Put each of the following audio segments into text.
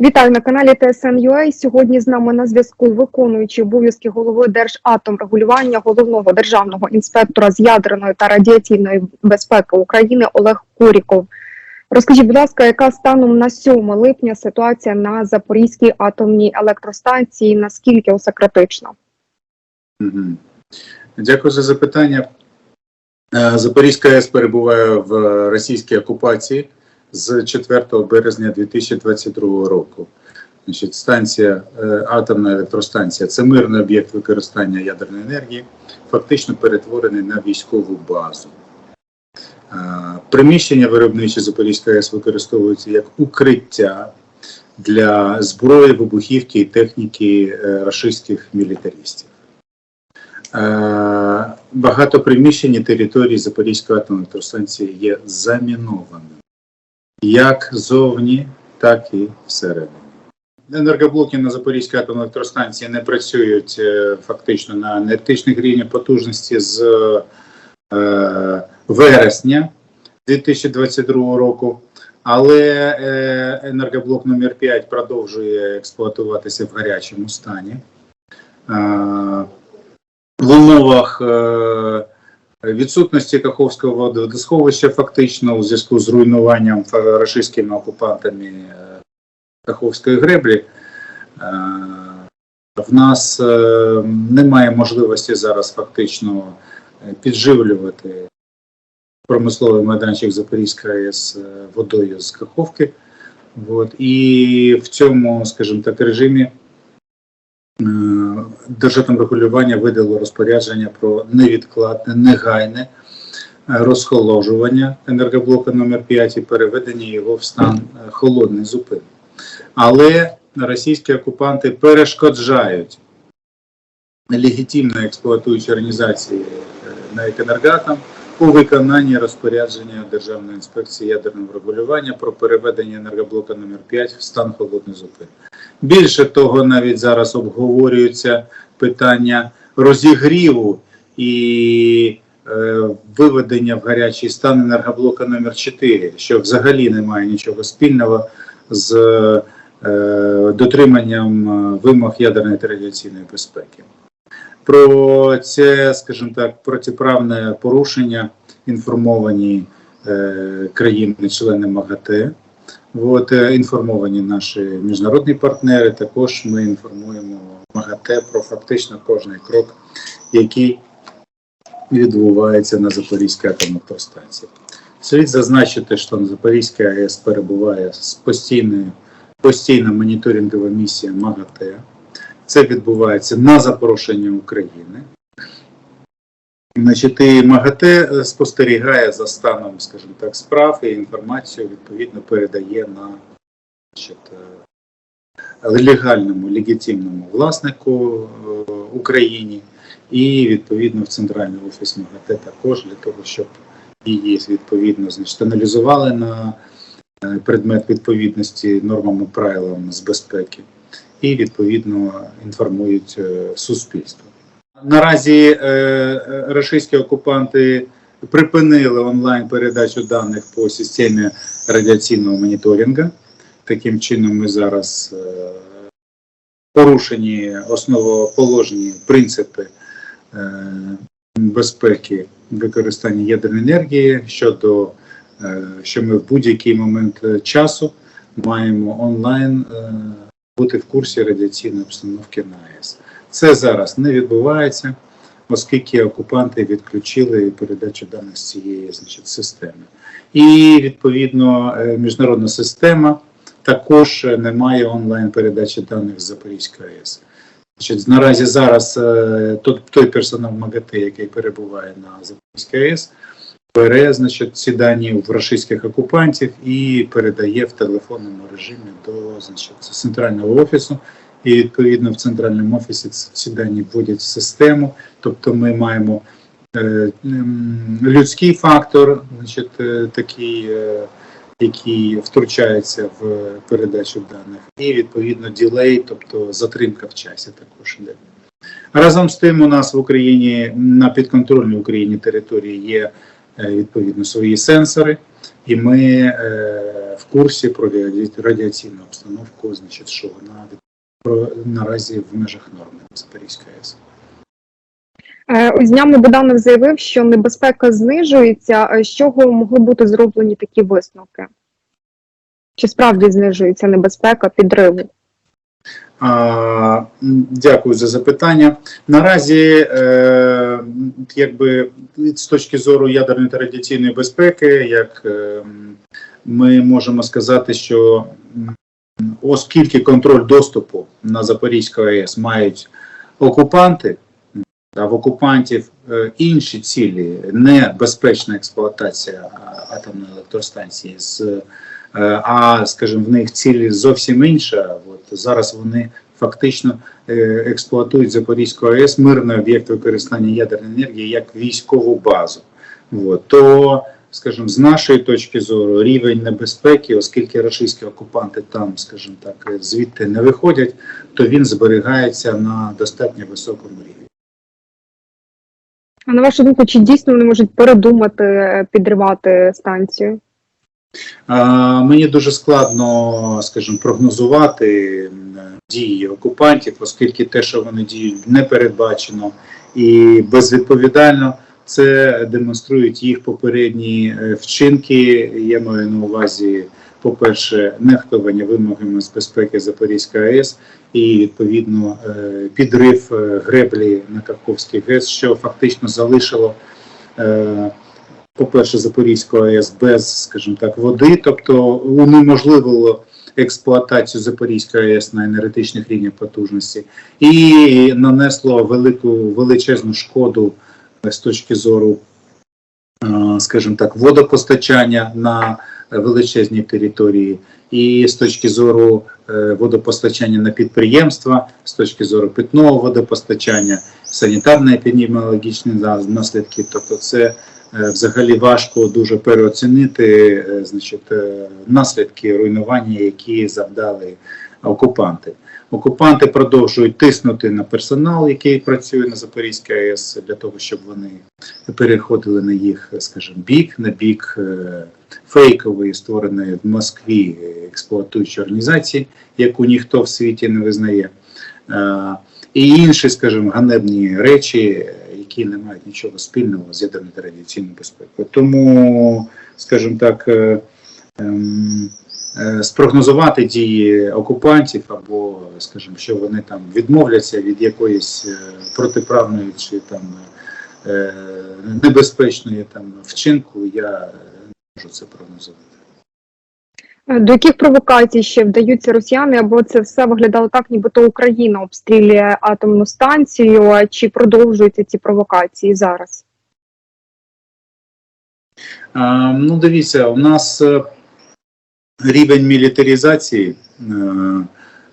Вітаю на каналі ТСН.UA. Сьогодні з нами на зв'язку виконуючий обов'язки голови Держатомрегулювання головного державного інспектора з ядерної та радіаційної безпеки України Олег Куріков. Розкажіть, будь ласка, яка станом на 7 липня ситуація на Запорізькій атомній електростанції? Наскільки усе критично? Дякую за запитання. Е, Запорізька АЕС перебуває в російській окупації з 4 березня 2022 року. Значить, станція, е, атомна електростанція це мирний об'єкт використання ядерної енергії, фактично перетворений на військову базу. Приміщення виробничі Запорізької АЕС використовуються як укриття для зброї, вибухівки і техніки е, рашистських мілітаристів. Багато приміщень і територій Запорізької атомної електростанції є замінованими як зовні, так і всередині. Енергоблоки на Запорізькій атомній електростанції не працюють е, фактично на енергетичних рівнях потужності з е, вересня 2022 року. Але е, енергоблок номер 5 продовжує експлуатуватися в гарячому стані. Е, в умовах відсутності Каховського водосховища фактично у зв'язку з руйнуванням рашистськими окупантами е, Каховської греблі. е, В нас е, немає можливості зараз фактично підживлювати промисловий майданчик Запорізька АЕС е, водою з Каховки. От. І в цьому, скажімо так, режимі е, Держатом регулювання видало розпорядження про невідкладне, негайне е, розхоложування енергоблоку номер 5 і переведення його в стан е, холодний зупин. Але російські окупанти перешкоджають легітимно експлуатуючі організації е, навіть енергатом у виконанні розпорядження Державної інспекції ядерного регулювання про переведення енергоблока номер 5 в стан холодний зупин. Більше того, навіть зараз обговорюється питання розігріву і е, виведення в гарячий стан енергоблока номер 4 що взагалі не має нічого спільного з е, дотриманням е, вимог ядерної та радіаційної безпеки. Про це, скажімо так, протиправне порушення інформовані е, країни-члени МАГАТЕ. От, е, інформовані наші міжнародні партнери. Також ми інформуємо МАГАТЕ про фактично кожний крок, який відбувається на Запорізькій атомній електростанції. Слід зазначити, що на Запорізька АЕС перебуває з постійною постійна моніторингова місія МАГАТЕ. Це відбувається на запрошення України. Значить, і МАГАТЕ е, спостерігає за станом, скажімо так, справ і інформацію відповідно передає на значить, е, легальному, легітимному власнику е, Україні і відповідно в центральний офіс МАГАТЕ також для того, щоб її відповідно значить, аналізували на предмет відповідності нормам і правилам з безпеки і відповідно інформують суспільство. Наразі е, е, російські окупанти припинили онлайн передачу даних по системі радіаційного моніторингу. Таким чином, ми зараз е, порушені основоположні принципи е, безпеки використання ядерної енергії щодо е, що ми в будь-який момент е, часу маємо онлайн е, бути в курсі радіаційної обстановки на АЕС. Це зараз не відбувається, оскільки окупанти відключили передачу даних з цієї значить, системи. І відповідно е, міжнародна система також е, не має онлайн передачі даних з Запорізької АЕС. Значить, наразі зараз е, той, персонал МАГАТЕ, який перебуває на Запорізькій АЕС, бере значить, ці дані в російських окупантів і передає в телефонному режимі до значить, центрального офісу. І відповідно в центральному офісі ці дані вводять в систему. Тобто ми маємо е, м, людський фактор, значить, е, такий, е, який втручається в передачу даних, і відповідно ділей, тобто затримка в часі також іде. Разом з тим, у нас в Україні на підконтрольній Україні території є е, відповідно свої сенсори, і ми е, в курсі про радіаційну обстановку, значить, що вона від- про, наразі в межах норми Запорізької АЕС. Е, Ось днями Буданов заявив, що небезпека знижується. Е, З чого могли бути зроблені такі висновки? Чи справді знижується небезпека підриву? А, Дякую за запитання. Наразі, е, якби з точки зору ядерної та радіаційної безпеки, як е, ми можемо сказати, що оскільки контроль доступу на Запорізьку АЕС мають окупанти, а в окупантів е, інші цілі, не безпечна експлуатація атомної електростанції е, а, скажімо, в них цілі зовсім інша. От зараз вони фактично е, експлуатують Запорізьку АЕС, мирний об'єкт використання ядерної енергії як військову базу. От, то, скажімо, з нашої точки зору, рівень небезпеки, оскільки російські окупанти там, скажімо так, звідти не виходять, то він зберігається на достатньо високому рівні. А на вашу думку, чи дійсно вони можуть передумати е, підривати станцію? А, Мені дуже складно, скажімо, прогнозувати дії окупантів, оскільки те, що вони діють непередбачено і безвідповідально, це демонструють їх попередні е, вчинки. Я маю на увазі, по-перше, нехтування вимогами з безпеки Запорізької АЕС і відповідно е, підрив е, греблі на Каховський ГЕС, що фактично залишило. по-перше, Запорізької АЕС без, скажімо так, води, тобто унеможливило експлуатацію Запорізької АЕС на енергетичних рівнях потужності і нанесло велику величезну шкоду з точки зору, е, скажімо так, водопостачання на величезній території, і з точки зору е, водопостачання на підприємства, з точки зору питного водопостачання, санітарно-епідеміологічні на- наслідки, тобто це е, взагалі важко дуже переоцінити значить, наслідки руйнування, які завдали окупанти. Окупанти продовжують тиснути на персонал, який працює на Запорізькій АЕС, для того, щоб вони переходили на їх, скажімо, бік, на бік е, фейкової, створеної в Москві експлуатуючої організації, яку ніхто в світі не визнає. Е, І інші, скажімо, ганебні речі, які не мають нічого спільного з ядерною та безпекою. Тому, скажімо так, е, ем, спрогнозувати дії окупантів або, скажімо, що вони там відмовляться від якоїсь е, протиправної чи там е, небезпечної там вчинку, я не можу це прогнозувати. Е, До яких провокацій ще вдаються росіяни, або це все виглядало так, нібито Україна обстрілює атомну станцію, а чи продовжуються ці провокації зараз? Ну, дивіться, у нас е, рівень мілітаризації е,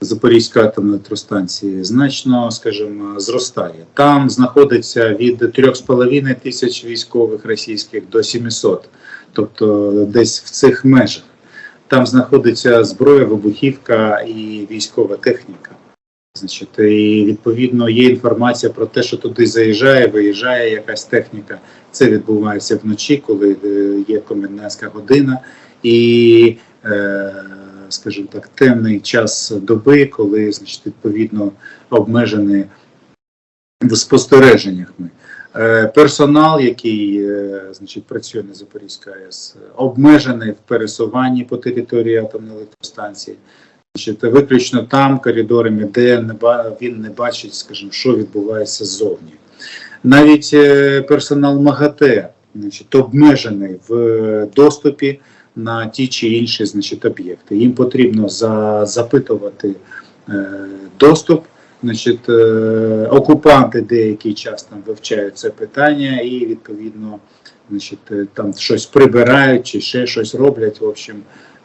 Запорізької атомної електростанції значно, скажімо, зростає. Там знаходиться від 3,5 тисяч військових російських до 700, тобто десь в цих межах. Там знаходиться зброя, вибухівка і військова техніка. Значить, і відповідно є інформація про те, що туди заїжджає, виїжджає якась техніка. Це відбувається вночі, коли е, є комендантська година, і, скажімо так, темний час доби, коли значить, відповідно обмежений в спостереженнях ми. Е, Персонал, який е, значить, працює на Запорізькій АЕС, обмежений в пересуванні по території атомної електростанції. Значить, виключно там коридорами, де він не бачить, скажімо, що відбувається ззовні. Навіть е, персонал МАГАТЕ значить, обмежений в е, доступі на ті чи інші значить, об'єкти. Їм потрібно за, запитувати е, доступ. Значить, е, окупанти деякий час там вивчають це питання і відповідно значить, е, там щось прибирають чи ще щось роблять. В общем,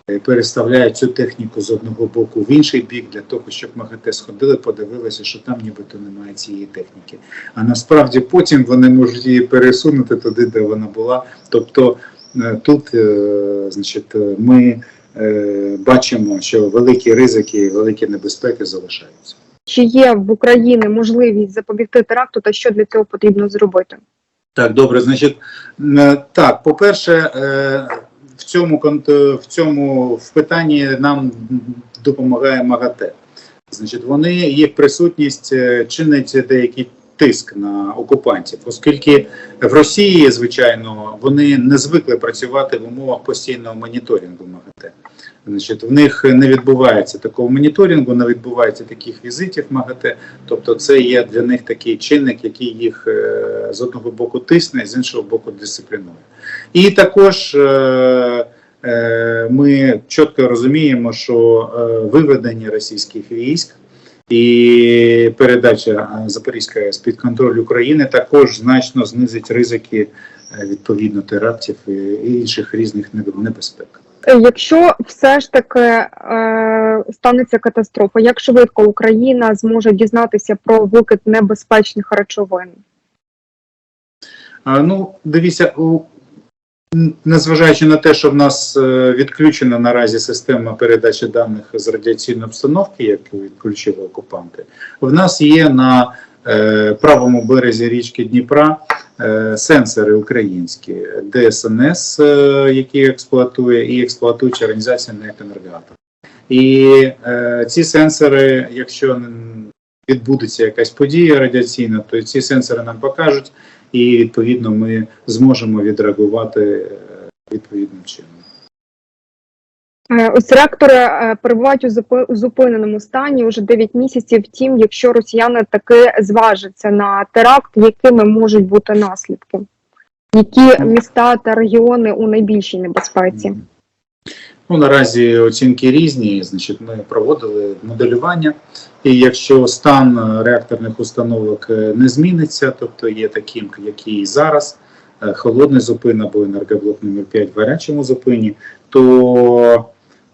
е, переставляють цю техніку з одного боку в інший бік для того, щоб МАГАТЕ сходили, подивилися, що там нібито немає цієї техніки. А насправді потім вони можуть її пересунути туди, де вона була. Тобто тут, е, значить, е, ми е, бачимо, що великі ризики, великі небезпеки залишаються. Чи є в Україні можливість запобігти теракту, та що для цього потрібно зробити? Так, добре, значить, е, так, по-перше, е, в цьому в цьому в питанні нам допомагає МАГАТЕ. Значить, вони їх присутність е, чинить деякий тиск на окупантів, оскільки в Росії, звичайно, вони не звикли працювати в умовах постійного моніторингу МАГАТЕ. Значить, в них не відбувається такого моніторингу, не відбувається таких візитів МАГАТЕ. Тобто, це є для них такий чинник, який їх е, з одного боку тисне, з іншого боку дисциплінує. І також е, е, ми чітко розуміємо, що виведення російських військ і передача е, Запорізької АЕС під контроль України також значно знизить ризики е, відповідно терактів і інших різних небезпек. Е, Якщо все ж таки е, станеться катастрофа, як швидко Україна зможе дізнатися про викид небезпечних речовин? А, Ну, дивіться, у, незважаючи на те, що в нас е, відключена наразі система передачі даних з радіаційної обстановки, яку відключили окупанти, в нас є на е, правому березі річки Дніпра е, сенсори українські, ДСНС, е, які експлуатує, і експлуатуюча організація НЕК. І е, ці сенсори, якщо відбудеться якась подія радіаційна, то ці сенсори нам покажуть, і відповідно ми зможемо відреагувати е, відповідним чином. Е, Ось реактори е, перебувають у зупи- у зупиненому стані уже 9 місяців. Втім, якщо росіяни таки зважаться на теракт, якими можуть бути наслідки? Які міста та регіони у найбільшій небезпеці? Ну, наразі оцінки різні. Значить, ми проводили моделювання, і якщо стан реакторних установок е, не зміниться, тобто є таким, який зараз, е, холодний зупин або енергоблок номер 5 в гарячому зупині, то,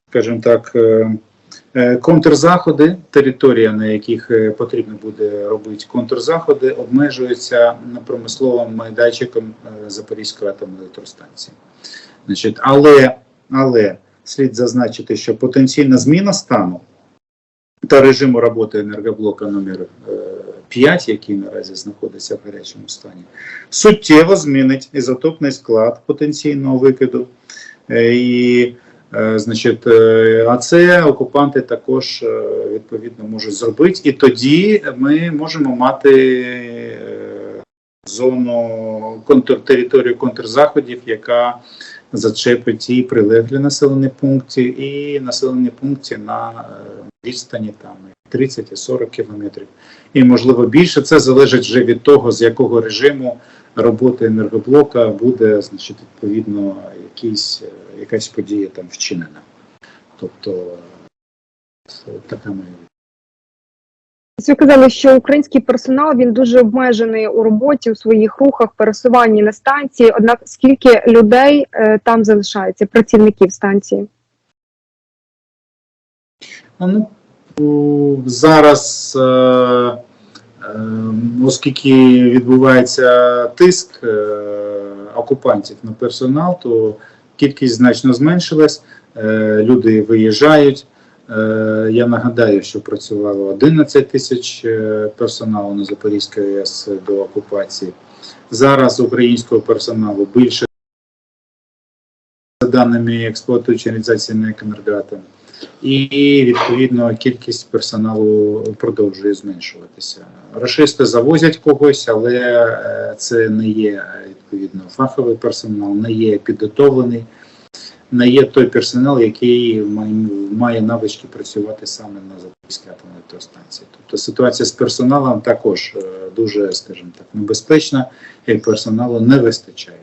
скажімо так, е, контрзаходи, територія, на яких потрібно буде робити контрзаходи, обмежуються промисловим майданчиком Запорізької атомної електростанції. Значить, але, але слід зазначити, що потенційна зміна стану та режиму роботи енергоблока номер 5, який наразі знаходиться в гарячому стані, суттєво змінить ізотопний склад потенційного викиду. Е, І, е, значить, е, а це окупанти також е, відповідно можуть зробити. І тоді ми можемо мати е, зону контр, територію контрзаходів, яка зачепить і прилеглі населені пункти, і населені пункти на е, відстані там 30 і 40 кілометрів. І можливо більше це залежить вже від того, з якого режиму роботи енергоблока буде, значить, відповідно, якийсь, е, якась подія там вчинена. Тобто це така моя Ви казали, що український персонал він дуже обмежений у роботі, у своїх рухах, пересуванні на станції. Однак скільки людей е, там залишається, працівників станції? Ну, зараз, е, е, оскільки відбувається тиск е, окупантів на персонал, то кількість значно зменшилась, е, люди виїжджають. Е, Я нагадаю, що працювало 11 тисяч е, персоналу на Запорізькій АЕС до окупації. Зараз українського персоналу більше за даними експлуатуючої організації НЕК «Енергоатом». І відповідно кількість персоналу продовжує зменшуватися. Рашисти завозять когось, але е, це не є відповідно фаховий персонал, не є підготовлений, не є той персонал, який має, навички працювати саме на Запорізькій атомній електростанції. Тобто ситуація з персоналом також е, дуже, скажімо так, небезпечна, і персоналу не вистачає.